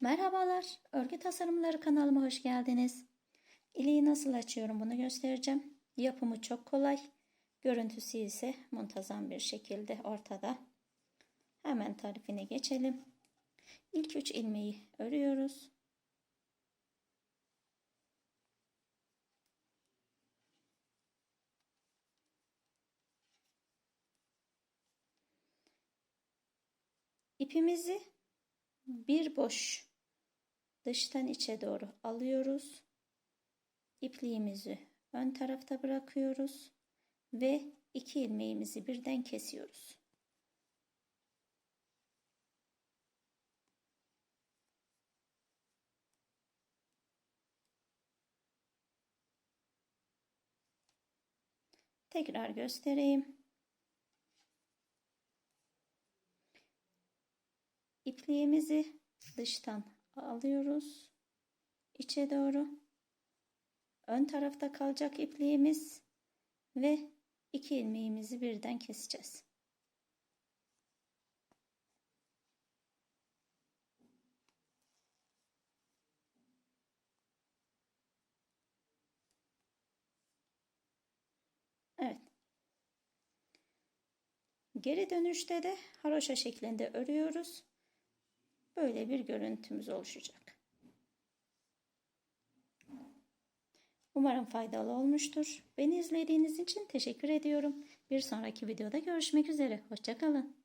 Merhabalar, örgü tasarımları kanalıma hoş geldiniz. İliği nasıl açıyorum bunu göstereceğim. Yapımı çok kolay, görüntüsü ise muntazam bir şekilde ortada. Hemen tarifine geçelim. İlk üç ilmeği örüyoruz. İpimizi bir boş dıştan içe doğru alıyoruz. İpliğimizi ön tarafta bırakıyoruz ve iki ilmeğimizi birden kesiyoruz. Tekrar göstereyim. İpliğimizi dıştan alıyoruz. içe doğru. Ön tarafta kalacak ipliğimiz ve iki ilmeğimizi birden keseceğiz. Evet. Geri dönüşte de haroşa şeklinde örüyoruz. Böyle bir görüntümüz oluşacak. Umarım faydalı olmuştur. Beni izlediğiniz için teşekkür ediyorum. Bir sonraki videoda görüşmek üzere. Hoşçakalın.